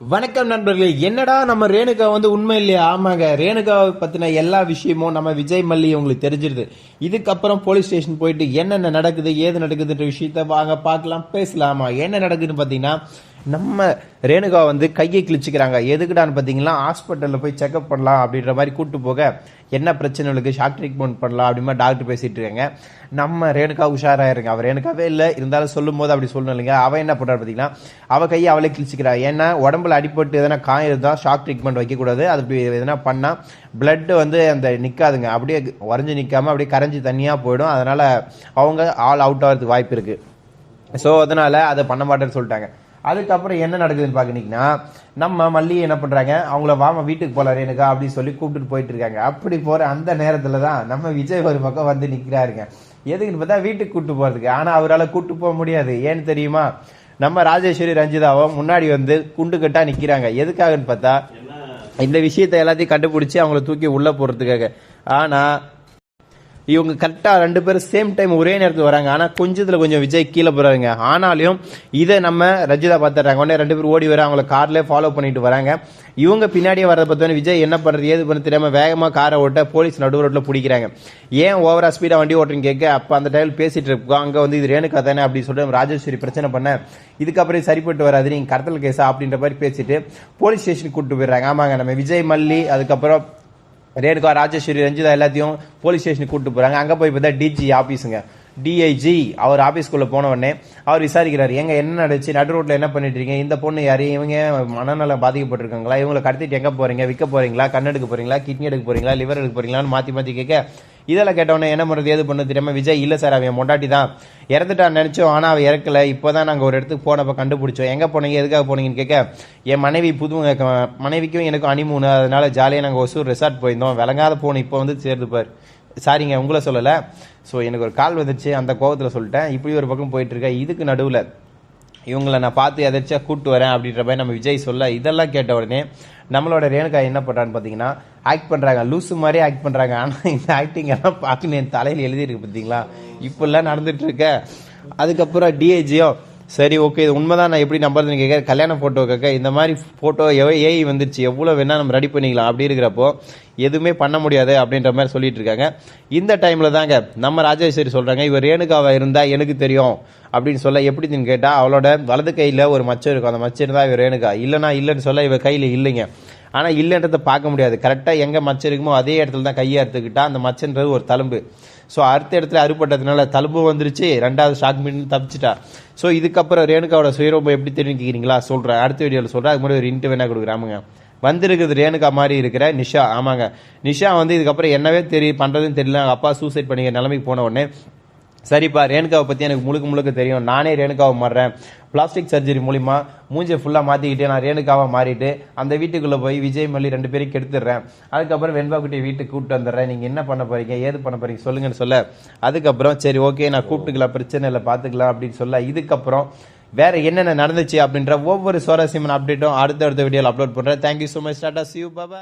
வணக்கம் நண்பர்களே என்னடா நம்ம ரேணுகா வந்து உண்மை இல்லையா? ஆமாங்க ரேணுகாவை பத்தின எல்லா விஷயமும் நம்ம விஜய் மல்லி உங்களுக்கு தெரிஞ்சிருது. இதுக்கப்புறம் போலீஸ் ஸ்டேஷன் போயிட்டு என்னென்ன நடக்குது ஏது நடக்குதுன்ற விஷயத்த வாங்க பார்க்கலாம் பேசலாமா? என்ன நடக்குதுன்னு பார்த்தீங்கன்னா நம்ம ரேணுகா வந்து கையை கிழிச்சிக்கிறாங்க. எதுக்குடான்னு பார்த்தீங்கன்னா ஹாஸ்பிட்டலில் போய் செக்அப் பண்ணலாம் அப்படின்ற மாதிரி கூட்டு போக என்ன பிரச்சனைகளுக்கு ஷாக் ட்ரீட்மெண்ட் பண்ணலாம் அப்படிமா டாக்டர் பேசிட்டு இருக்காங்க. நம்ம ரேணுகா உஷாராயிருங்க. அவர் ரேணுகாவே இல்லை. இருந்தாலும் சொல்லும் போது அப்படி சொல்லணும் இல்லைங்க. அவன் என்ன பண்ணுறாரு பார்த்தீங்கன்னா அவள் கையை அவளே கிழிச்சிக்கிறா. ஏன்னா உடம்புல அடிபட்டு எதனா காயம் இருந்தால் ஷாக் ட்ரீட்மெண்ட் வைக்கக்கூடாது. அது எதனா பண்ணால் பிளட்டு வந்து அந்த நிற்காதுங்க அப்படியே உறைஞ்சி நிற்காம அப்படியே கரைஞ்சி தனியாக போயிடும். அதனால் அவங்க ஆல் அவுட் ஆகிறதுக்கு வாய்ப்பு இருக்குது ஸோ அதனால் அதை பண்ண மாட்டேன்னு சொல்லிட்டாங்க. அதுக்கப்புறம் என்ன நடக்குதுன்னு பார்க்கனீங்கன்னா நம்ம மல்லி என்ன பண்றாங்க? அவங்கள வாம வீட்டுக்கு போலாம் ரேணுகா அப்படின்னு சொல்லி கூப்பிட்டுட்டு போயிட்டு இருக்காங்க. அப்படி போற அந்த நேரத்துல தான் நம்ம விஜய் ஒரு பக்கம் வந்து நிக்கிறாருங்க. எதுக்குன்னு பார்த்தா வீட்டுக்கு கூட்டு போறதுக்கு. ஆனா அவரால் கூட்டு போக முடியாது. ஏன்னு தெரியுமா? நம்ம ராஜேஸ்வரி ரஞ்சிதாவும் முன்னாடி வந்து குண்டு கட்டா நிக்கிறாங்க. எதுக்காகன்னு பார்த்தா இந்த விஷயத்தை எல்லாத்தையும் கண்டுபிடிச்சி அவங்கள தூக்கி உள்ள போறதுக்காக ஆனா இவங்க கரெக்டாக ரெண்டு பேரும் சேம் டைம் ஒரே நேரத்தில் வராங்க. ஆனால் கொஞ்சத்தில் கொஞ்சம் விஜய் கீழே போகிறாங்க ஆனாலும் இதை நம்ம ரஜிதா பார்த்துறாங்க உடனே ரெண்டு பேரும் ஓடி வர அவங்கள கார்லேயே ஃபாலோ பண்ணிட்டு வராங்க. இவங்க பின்னாடியே வரதை பார்த்தோன்னே விஜய் என்ன பண்ணுறது ஏது பண்ண தெரியாமல் வேகமாக காரை ஓட்ட போலீஸ் நடு ரோட்டில் பிடிக்கிறாங்க. ஏன் ஓவரா ஸ்பீடாக வண்டி ஓட்டுறீங்க கேட்க அப்போ அந்த டைமில் பேசிகிட்டு இருக்கோம் அங்கே வந்து இது ரேணுக்கா தானே? அப்படின்னு சொல்லிட்டு ராஜேஸ்வரி பிரச்சனை பண்ண. இதுக்கப்புறம் சரிப்பட்டு வராது நீங்கள் கடத்தல் கேஸா அப்படின்ற மாதிரி பேசிட்டு போலீஸ் ஸ்டேஷனுக்கு கூப்பிட்டு போயிடுறாங்க. ஆமாங்க நம்ம விஜய் மல்லி அதுக்கப்புறம் ரேணுகா ராஜேஸ்வரி ரஞ்சிதா எல்லாத்தையும் போலீஸ் ஸ்டேஷனுக்கு கூட்டு போகிறாங்க அங்கே போய் பார்த்தா டிஜி ஆஃபீஸுங்க டிஐஜி அவர் ஆஃபீஸ்க்குள்ளே போன உடனே அவர் விசாரிக்கிறார். எங்க என்ன நடந்துச்சு? நடு ரோட்டில் என்ன பண்ணிட்டு இருக்கீங்க? இந்த பொண்ணு யார்? இவங்க மனநலம் பாதிக்கப்பட்டிருக்காங்களா? இவங்களை கடத்திட்டு எங்கே போகிறீங்க விற்க போகிறீங்களா கண் எடுக்க போறீங்களா? கிட்னி எடுக்க போகிறீங்களா லிவர் எடுக்க போகிறீங்களான்னு மாற்றி மாற்றி கேட்க இதெல்லாம் கேட்டவொடனே என்ன பண்ணுறது ஏது பண்ண தெரியாம விஜய் இல்ல சார் அவன் மொண்டாட்டி தான் இறந்துட்டான்னு நினைச்சோம் ஆனா அவன் இறக்கல. இப்போதான் நாங்க ஒரு இடத்துக்கு போனப்ப கண்டுபிடிச்சோம். எங்க போனீங்க எதுக்காக போனீங்கன்னு கேட்க என் மனைவி புது மனைவிக்கும் எனக்கும் அனிமூணு அதனால ஜாலியாக நாங்கள் ஒசூர் ரிசார்ட் போயிருந்தோம். விளங்காத போன இப்போ வந்து சேருது சாரிங்க உங்களை சொல்லலை. ஸோ எனக்கு ஒரு கால் வந்துச்சு. அந்த கோபத்தில் சொல்லிட்டேன். இப்படி ஒரு பக்கம் போயிட்டு இருக்கேன் இதுக்கு நடுவில் இவங்களை நான் பார்த்து எதாச்சியாக கூப்பிட்டு வரேன் அப்படின்ற மாதிரி நம்ம விஜய் சொல்ல இதெல்லாம் கேட்ட உடனே நம்மளோட ரேணுகா என்ன பண்ணுறான்னு பார்த்தீங்கன்னா ஆக்ட் பண்ணுறாங்க லூசு மாதிரி ஆக்ட் பண்ணுறாங்க ஆனால் இந்த ஆக்டிங் எல்லாம் பார்க்கணும் என் தலையில் எழுதியிருக்கு பார்த்தீங்களா? இப்படிலாம் நடந்துகிட்ருக்க அதுக்கப்புறம் டிஏஜியோ சரி ஓகே இது உண்மைதான். நான் எப்படி நம்புறதுன்னு கேட்க கல்யாண ஃபோட்டோ கேட்க இந்த மாதிரி ஃபோட்டோ ஏஐ வந்துருச்சு. எவ்வளோ வேணால் நம்ம ரெடி பண்ணிக்கலாம். அப்படி இருக்கிறப்போ எதுவுமே பண்ண முடியாது அப்படின்ற மாதிரி சொல்லிட்டு இருக்காங்க. இந்த டைமில் தாங்க நம்ம ராஜேஸ்வரி சொல்கிறாங்க இவர் ரேணுகாவாக இருந்தால் எனக்கு தெரியும் அப்படின்னு சொல்ல எப்படின்னு கேட்டால் அவளோட வலது கையில் ஒரு மச்சம் இருக்கும். அந்த மச்சம் இருந்தால் இவர் ரேணுகா. இல்லைனா இல்லைன்னு சொல்ல இவர் கையில் இல்லைங்க. ஆனால் இல்லைன்றதை பார்க்க முடியாது. கரெக்டாக எங்கே மச்சம் இருக்குமோ அதே இடத்துல தான் கையை அறுத்துக்கிட்டா அந்த மச்சன்றது ஒரு தழும்பு. ஸோ அடுத்த இடத்துல அறுபட்டதுனால தழும்பு வந்துருச்சு. ரெண்டாவது ஷாக் மீன் தப்பிச்சிட்டா. ஸோ இதுக்கப்புறம் ரேணுகாவோட சுயரூபம் எப்படி தெரியும் கேட்குறீங்களா சொல்கிறேன் அடுத்த வீடியோவில் சொல்கிறேன் அதுக்கு முன்னாடி ஒரு இன்ட்டு வேணா கொடுக்குறாமுங்க வந்திருக்குது ரேணுகா மாதிரி இருக்கிற நிஷா. ஆமாங்க. நிஷா வந்து இதுக்கப்புறம் என்னவே தெரியும் பண்ணுறதுன்னு தெரியல. அப்பா சூசைட் பண்ணிக்கிற நிலைமைக்கு போன உடனே சரிப்பா ரேணுகாவை பற்றி எனக்கு முழுக்க முழுக்க தெரியும். நானே ரேணுகாவை மாறுறேன். பிளாஸ்டிக் சர்ஜரி மூலிமா மூஞ்சை ஃபுல்லாக மாற்றிக்கிட்டு நான் ரேணுகாவை மாறிட்டு அந்த வீட்டுக்குள்ளே போய் விஜய் மல்லி ரெண்டு பேரும் கெடுத்துடுறேன். அதுக்கப்புறம் வெண்பா வீட்டுக்கு கூப்பிட்டு வந்துடுறேன். நீங்கள் என்ன பண்ண போகிறீங்க ஏது பண்ண போகிறீங்க சொல்லுங்கன்னு சொல்ல. அதுக்கப்புறம் சரி ஓகே நான் கூப்பிட்டுக்கலாம் பிரச்சனை இல்லை பார்த்துக்கலாம் அப்படின்னு சொல்ல. இதுக்கப்புறம் வேற என்னென்ன நடந்துச்சு அப்படின்ற ஒவ்வொரு சுவாரஸ்யமான அப்டேட்டும் அடுத்த அடுத்த வீடியோவில் அப்லோட் பண்ணுறேன் thank you so much tata see you Baba